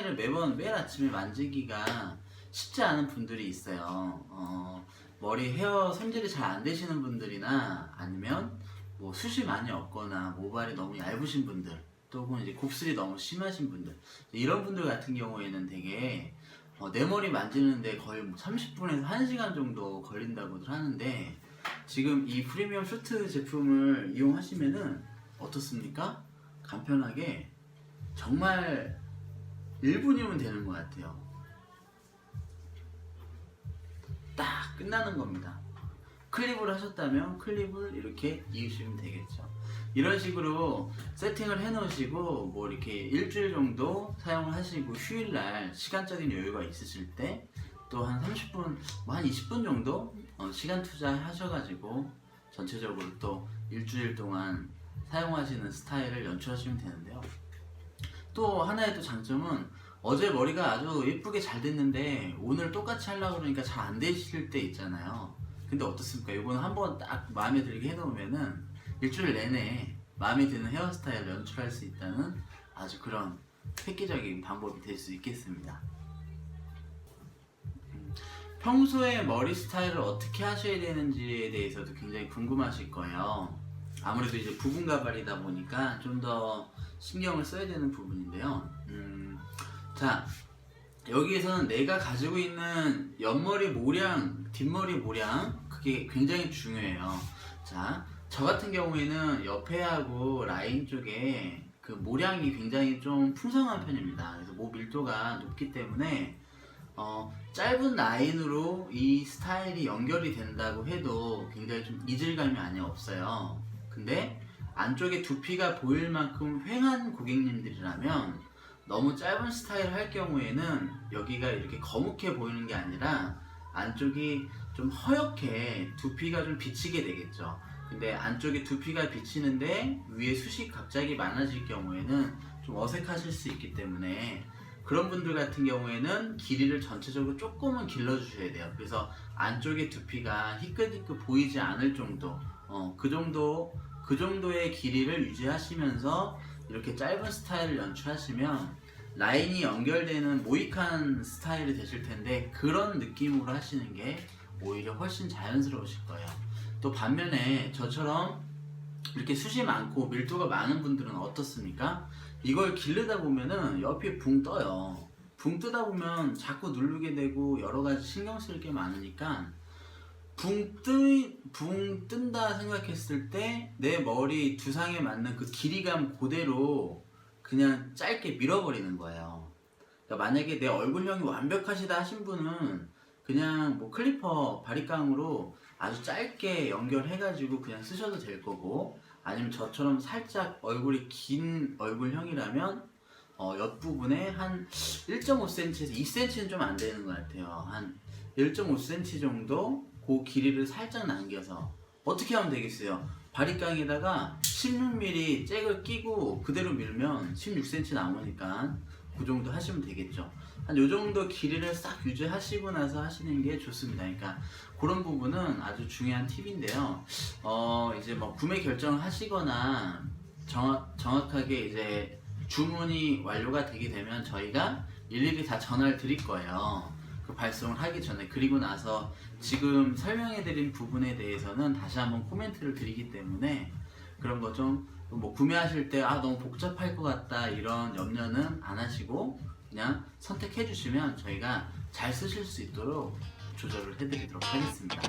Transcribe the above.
하루아침에 만지기가 쉽지 않은 분들이 있어요. 어, 머리 헤어 손질이 잘 안 되시는 분들이나 아니면 뭐 숱이 많이 없거나 모발이 너무 얇으신 분들 또 혹은 이제 곱슬이 너무 심하신 분들 이런 분들 같은 경우에는 되게 어, 내 머리 만지는데 거의 뭐 30분에서 1시간 정도 걸린다고들 하는데 지금 이 프리미엄 쇼트 제품을 이용하시면은 어떻습니까? 간편하게 정말 1분이면 되는 것 같아요. 딱 끝나는 겁니다. 클립을 하셨다면 클립을 이렇게 이으시면 되겠죠. 이런 식으로 세팅을 해 놓으시고 뭐 이렇게 일주일 정도 사용을 하시고 휴일날 시간적인 여유가 있으실 때 또 한 30분, 뭐 한 20분 정도 어, 시간 투자하셔가지고 전체적으로 또 일주일 동안 사용하시는 스타일을 연출하시면 되는데요. 또 하나의 또 장점은 어제 머리가 아주 예쁘게 잘 됐는데 오늘 똑같이 하려고 그러니까 잘 안 되실 때 있잖아요. 근데 어떻습니까? 이거는 한번 딱 마음에 들게 해놓으면은 일주일 내내 마음에 드는 헤어스타일을 연출할 수 있다는 아주 그런 획기적인 방법이 될 수 있겠습니다. 음, 평소에 머리 스타일을 어떻게 하셔야 되는지에 대해서도 굉장히 궁금하실 거예요. 아무래도 이제 부분 가발이다 보니까 좀 더 신경을 써야 되는 부분인데요. 음, 자, 여기에서는 내가 가지고 있는 옆머리 모량, 뒷머리 모량, 그게 굉장히 중요해요. 자, 저 같은 경우에는 옆에하고 라인 쪽에 그 모량이 굉장히 좀 풍성한 편입니다. 그래서 모 밀도가 높기 때문에 어, 짧은 라인으로 이 스타일이 연결이 된다고 해도 굉장히 좀 이질감이 많이 없어요. 근데 안쪽에 두피가 보일 만큼 휑한 고객님들이라면 너무 짧은 스타일 할 경우에는 여기가 이렇게 거묵해 보이는 게 아니라 안쪽이 좀 허옇게 두피가 좀 비치게 되겠죠. 근데 안쪽에 두피가 비치는데 위에 숱이 갑자기 많아질 경우에는 좀 어색하실 수 있기 때문에 그런 분들 같은 경우에는 길이를 전체적으로 조금은 길러주셔야 돼요. 그래서 안쪽에 두피가 희끗희끗 보이지 않을 정도, 어, 그 정도, 그 정도의 길이를 유지하시면서 이렇게 짧은 스타일을 연출하시면 라인이 연결되는 모이칸 스타일이 되실 텐데 그런 느낌으로 하시는 게 오히려 훨씬 자연스러우실 거예요. 또 반면에 저처럼 이렇게 숱이 많고 밀도가 많은 분들은 어떻습니까? 이걸 기르다 보면은 옆이 붕 떠요. 붕 뜨다 보면 자꾸 누르게 되고 여러 가지 신경 쓸 게 많으니까 붕, 뜨, 붕 뜬다 생각했을 때 내 머리 두상에 맞는 그 길이감 그대로 그냥 짧게 밀어버리는 거예요. 그러니까 만약에 내 얼굴형이 완벽하시다 하신 분은 그냥 뭐 클리퍼 바리깡으로 아주 짧게 연결해가지고 그냥 쓰셔도 될 거고 아니면 저처럼 살짝 얼굴이 긴 얼굴형이라면 어, 옆부분에 한 1.5cm에서 2cm는 좀 안 되는 것 같아요. 한 1.5cm 정도 그 길이를 살짝 남겨서 어떻게 하면 되겠어요? 바리깡에다가 16mm 잭을 끼고 그대로 밀면 16cm 남으니까 그 정도 하시면 되겠죠. 한 요 정도 길이를 싹 유지하시고 나서 하시는 게 좋습니다. 그러니까 그런 부분은 아주 중요한 팁인데요. 어, 이제 뭐 구매 결정을 하시거나 정확, 정확하게 이제 주문이 완료가 되게 되면 저희가 일일이 다 전화를 드릴 거예요. 그 발송을 하기 전에 그리고 나서 지금 설명해드린 부분에 대해서는 다시 한번 코멘트를 드리기 때문에 그런 거좀 뭐 구매하실 때 아 너무 복잡할 것 같다 이런 염려는 안 하시고 그냥 선택해 주시면 저희가 잘 쓰실 수 있도록 조절을 해드리도록 하겠습니다.